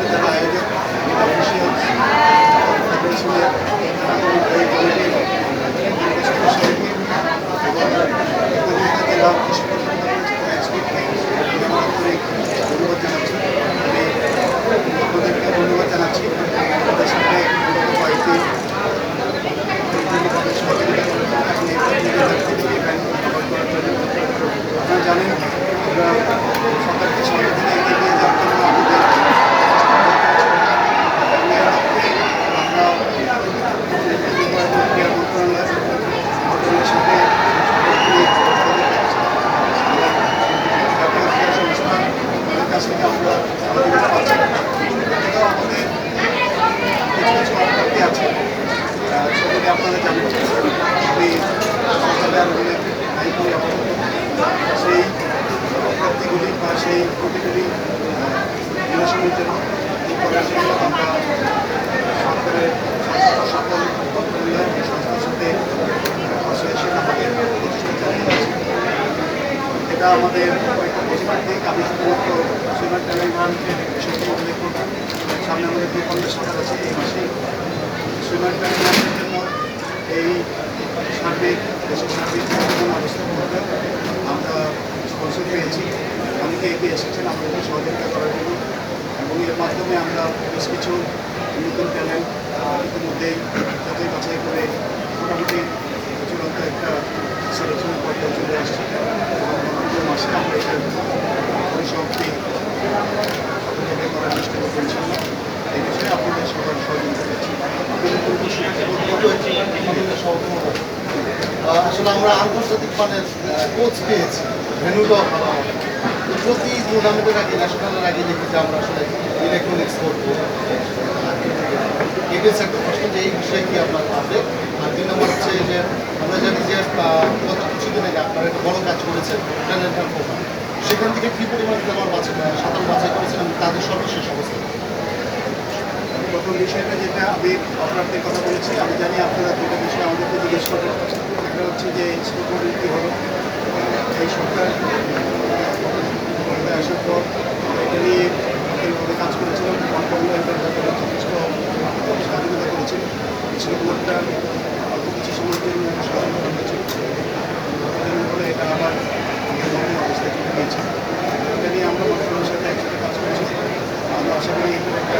আজকে যারা আয়োজক এই কমিটির নির্বাচিত সভাপতি এবং প্রতিযোগিতা জেলা কৃষি এক্সপিটকে আমি আন্তরিক ধন্যবাদ জানাচ্ছি আমি আপনাদেরকে ধন্যবাদ জানাচ্ছি আমাদের সাথে বিগত কয়েকদিন বিভিন্নভাবে সহযোগিতা করেছেন এবং এই প্রতিযোগিতার থেকে ইভেন্ট কভার করার জন্য আপনারা জানেন আমরা সরকারকে সামনে থেকে এগিয়ে নিয়ে যাওয়ার জন্য আমাদের আমরা ক্রীড়া মন্ত্রণালয় মন্ত্রণালয়ের সাথে জাতীয় ক্রীড়া সংস্থা তাদের কাছ থেকে আমরা সহযোগিতা পাচ্ছি এটাও আমাদের কিছু কিছু অপ্রাপ্তি আছে আহ, সেগুলি আপনারা জানেন আমি সরকারের আন্দোলনে দায়ী করি আপাতত সেই অপ্রাপ্তিগুলি বা সেই ত্রুটিগুলি নিরসনের জন্য এই করার জন্য আমরা সরকারের সংস্থা সকল মন্ত্রণালয় এই সংস্থার সাথে অ্যাসোসিয়েশন আমাদের প্রচেষ্টা চালিয়ে যাচ্ছে এটা আমাদের একটা পজিটিভ দিক আমি শুধুমাত্র সুইমার ট্যালেন্ট হান্টের বিষয়টি উল্লেখ করব সামনে আমাদের পঞ্চাশ টাকা আছে, এই হান্টের জন্য এই সার্বিক, দেশের সার্বিক বর্তমান আমরা স্পন্সর পেয়েছি। অনেকে এগিয়ে এসেছেন, আমাদেরকে সহযোগিতা করার জন্য। এবং এর মাধ্যমে আমরা বেশ কিছু নতুন ট্যালেন্ট ইতিমধ্যেই যাচাই বাছাই করে মোটামুটি চূড়ান্ত একটা সিলেকশনের পর্যায়ে চলে আসছে এবং পরবর্তী মাসে আমরা এটার পরিসমাপ্তি সফলভাবে করার চেষ্টা করব ইনশাল্লাহ এই বিষয়ে আপনাদের সবার সহযোগিতা পেয়েছি আহ, আসলে আমরা আন্তর্জাতিক মানের কোচ পেয়েছি ভেনুটাও ভালো আমাদের। প্রতি টুর্নামেন্টের আগে ন্যাশনালের আগে দেখি যে আমরা আসলে ইলেকট্রনিক্স করব। এটা হচ্ছে একটা প্রশ্ন যে এই বিষয়ে কি আপনার ভাববে? আর দুই নম্বর হচ্ছে যে, আমরা জানি যে গত কিছুদিন আগে আপনারা একটা বড় কাজ করেছেন ট্যালেন্ট প্রোগ্রাম সেখান থেকে কি পরিমাণ খেলোয়াড় বাছাই সাঁতার বাছাই করেছেন তাদের সর্বশেষ অবস্থা প্রথম বিষয়টা যেটা আমি অপরাধের কথা বলেছি, আমি জানি আপনারা দুটো বিষয় আমাদেরকে জিজ্ঞেস করেন একটা হচ্ছে যে স্কুল কী হলো? এই সরকার আসার পর এটা নিয়ে কীভাবে কাজ করেছিলাম যথেষ্ট স্বাধীনতা করেছিল। ছিল বোর্ডটা, অল্প কিছু সময়ের জন্য সহযোগিতা হয়েছিল সেজন্য বলে এটা আবার নতুন অবস্থায় চলে গিয়েছে এটা নিয়ে আমরা মন্ত্রণালয়ের সাথে একসাথে কাজ করেছি আমরা আশা করি এটার একটা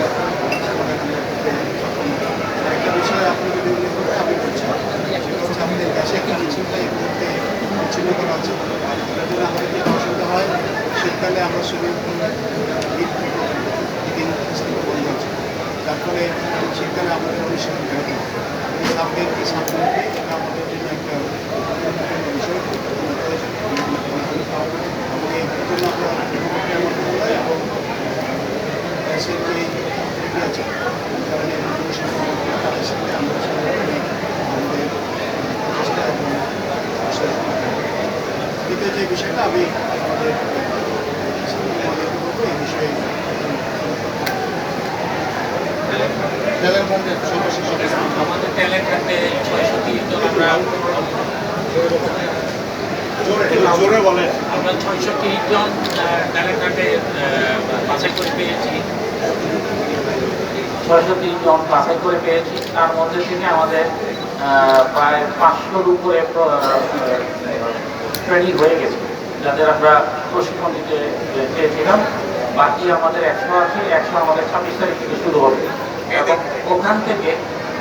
সমাধান আমরা করতে সক্ষম হব। একটা বিষয় আপনি যদি উল্লেখ করতে আমি বলছি সেটা হচ্ছে আমাদের গ্যাসে একটা মিছিলটা এই মুহূর্তে করা আছে এটার আমাদের যে অসুবিধা হয় শীতকালে আমরা হিট দিন স্কুল বন্ধ আছে যার ফলে শীতকালে আমাদের অনুষ্ঠান হয় না এই সামনে এটা আমাদের জন্য একটা গুরুত্বপূর্ণ বিষয় এবং এই জন্য আমরা ক্রীড়া মন্ত্রণালয় এবং দেশের যে নীতি আছে যারা নির্বাচনী সংগঠন তাদের সাথে আমরা সরাসরি আমাদের প্রচেষ্টা এবং আশ্বাস দ্বিতীয় যে বিষয়টা আমি আমাদের এই বিষয়ে ছয়শো তিরিশ জন করে পেয়েছি ছয়শো তিরিশ জন বাছাই করে পেয়েছি তার মধ্যে থেকে আমাদের প্রায় পাঁচশোর উপরে ট্রেনিং হয়ে গেছে, যাদের আমরা প্রশিক্ষণ দিতে চেয়েছিলাম বাকি আমাদের একশো আছে একশো আমাদের ছাব্বিশ তারিখ থেকে শুরু হবে। ওখান থেকে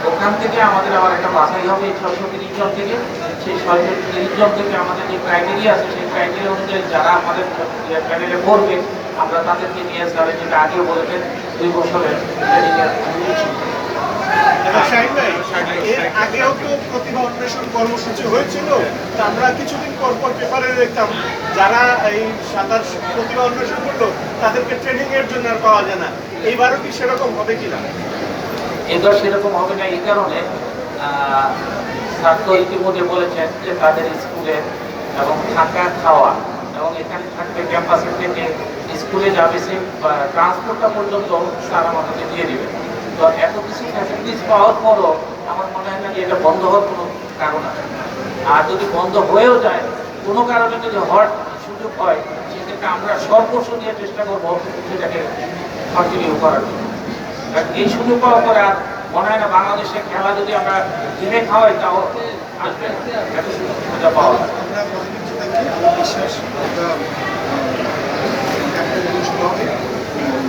ওখান থেকে আমাদের আবার একটা বাছাই হবে এই ছয়শো তিরিশ জন থেকে। সেই ছয়শো তিরিশ জন থেকে আমাদের যে ক্রাইটেরিয়া আছে, সেই ক্রাইটেরিয়া অনুযায়ী যারা আমাদের প্যানেলে পড়বে আমরা তাদেরকে নিয়ে স্যারের যেটা আগেও বলেছেন, দুই বছরের আগেও তো প্রতিভা অন্বেষণ কর্মসূচি হয়েছিল আমরা কিছুদিন পর পর পেপারে দেখতাম, যারা এই সাঁতার প্রতিভা অন্বেষণ করল, তাদেরকে ট্রেনিং এর জন্য আর পাওয়া যায় না। এইবারও কি সেরকম হবে কিনা? এবার সেরকম হবে না, এই কারণে তো ইতিমধ্যে বলেছেন যে তাদের স্কুলে এবং থাকা, খাওয়া এবং এখানে থাকবে ক্যাম্পাসের থেকে স্কুলে যাবে সে ট্রান্সপোর্টটা পর্যন্ত স্যার আমাদেরকে দিয়ে দেবে। তো এত কিছু ফ্যাসিলিটিস পাওয়ার পরও আমার মনে হয় না যে এটা বন্ধ হওয়ার কোনো কারণ আছে। আর যদি বন্ধ হয়েও যায়, কোনো কারণে যদি হট সুযোগ হয়, সেক্ষেত্রে আমরা সর্বস্ব নিয়ে চেষ্টা করব সেটাকে কন্টিনিউ করার জন্য। এই সুযোগ পাওয়ার পরে আর মনে হয় না বাংলাদেশের খেলা যদি আমরা কিনে খাওয়াই তাও আসবে। এত সুযোগ পাওয়া যায়। বিশ্বাস একটা একটা জিনিস হবে উম,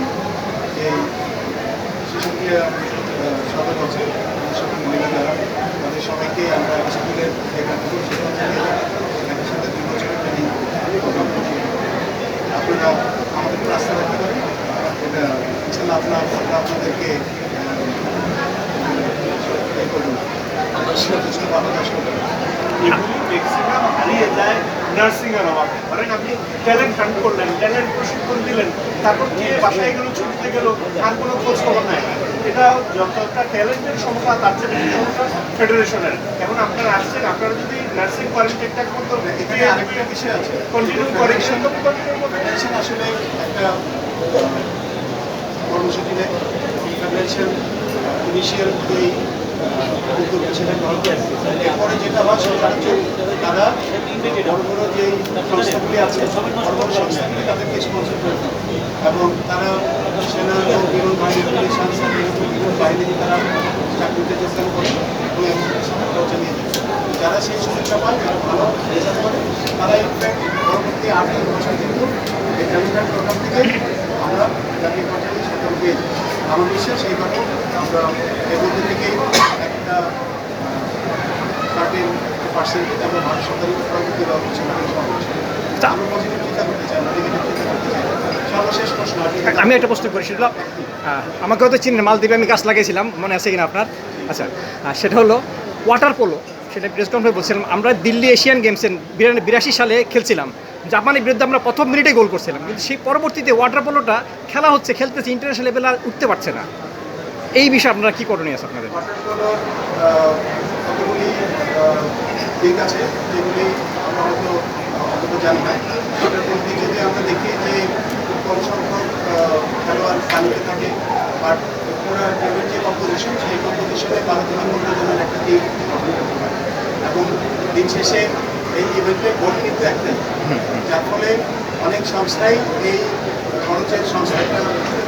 যে শিশুকে সাথে বছর সাথে মহিলা যারা তাদের সবাইকে আমরা স্কুলের এখান থেকে শিক্ষা চালিয়ে যাব এখানের সাথে দুই বছরের ট্রেনিং আপনারা আমাদের উপর আস্থা রাখতে পারেন এটা ইনশাল্লাহ আপনার আমরা আপনাদেরকে হারিয়ে যায় নার্সিং এর অভাবে। ধরেন আপনি ট্যালেন্ট হান্ট করলেন ট্যালেন্ট প্রশিক্ষণ দিলেন তারপর কি বাসায় গেল ছুটিতে গেল আর কোনো খোঁজ খবর নাই। এটা যতটা ট্যালেন্টের সমস্যা তার চেয়ে বেশি সমস্যা ফেডারেশনের এখন আপনারা আসছেন আপনারা যদি নার্সিং করেন ঠিকঠাক মতো এখানে আরেকটা বিষয় আছে। কন্টিনিউ। ফেডারেশন আসলে একটা আহ, কর্মসূচি নেয় ফেডারেশন ইনিশিয়াল করে এরপরে যেটা হয় তারা বড় বড় যেই সংস্থাগুলি আছে সংস্থাগুলি তাদেরকে স্পন্সর করে এবং তারা সেনা এবং বিমান বাহিনী পুলিশ বিমান তারা চাকরিতে যোগদান করে এবং যায়। যারা সেই সুযোগটা পায় যারা ভালো রেজাল্ট করে তারা ইনফ্যাক্ট পরবর্তী আট বছর কিন্তু এই থেকে আমরা জাতীয় পর্যায়ে যাই। আমার বিশ্বাস এই কথা আমরা এর মধ্যে থেকেই একটা সার্টেন পার্সেন্টেজ আমরা ভারত সরকারের দেওয়া হচ্ছে আমরা পজিটিভ চিন্তা করতে চাই আমরা নেগেটিভ চিন্তা করতে চাই আমি একটা প্রশ্ন করি সেটা হলো, আহ, আমাকে হয়তো চিনেন মালদ্বীপে আমি গাছ লাগিয়েছিলাম মনে আছে কিনা আপনার আচ্ছা সেটা হলো ওয়াটার পোলো সেটা প্রেস কনফারেন্স বলছিলাম। আমরা দিল্লি এশিয়ান গেমসে বিরাশি সালে খেলছিলাম। জাপানের বিরুদ্ধে আমরা প্রথম মিনিটে গোল করছিলাম। কিন্তু সেই পরবর্তীতে ওয়াটার পোলোটা খেলা হচ্ছে, খেলতেছে ইন্টারন্যাশনাল লেভেলে আর উঠতে পারছে না। এই বিষয়ে আপনারা কী করণীয় আছে আপনাদের? দেখি যে খেলোয়াড় থাকে এবং দিন শেষে এই ইভেন্টে ভোট কিন্তু একটাই যার ফলে অনেক সংস্থাই এই খরচের সংস্থাটা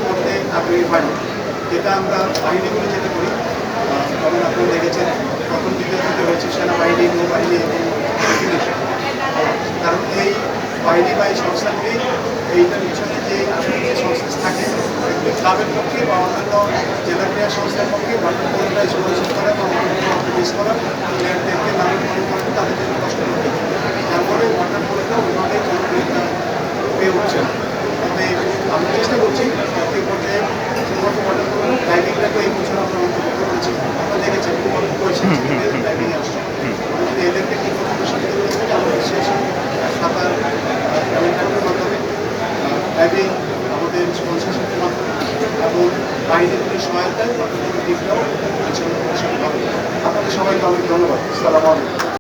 করতে আগ্রহী হয় যেটা আমরা বাহিনীগুলো যেটা করি যেমন আপনারা দেখেছেন, প্রথম দ্বিতীয় তৃতীয় হয়েছে, সেনাবাহিনী, নৌবাহিনী এবং। কারণ এই বাহিনী বা এই সংস্থাগুলি এইটার পিছনে যে আসলে যে সংস্থা থাকে ক্লাবের পক্ষে বা অন্যান্য জেলা ক্রীড়া সংস্থার পক্ষে বা মিস করা প্লেয়ারদেরকে লালন মনে করেন তাদের জন্য কষ্ট হবে হয়। যার ফলে ওয়াটার পোলোটা ওইভাবে পেয়ে উঠছে তবে আমি চেষ্টা করছি জাতীয় পর্যায়ে শুধুমাত্র ওয়াটার পোলো ডাইভিংটাকে এই বছর আমরা অন্তর্ভুক্ত করেছি আপনারা দেখেছেন খুব অল্প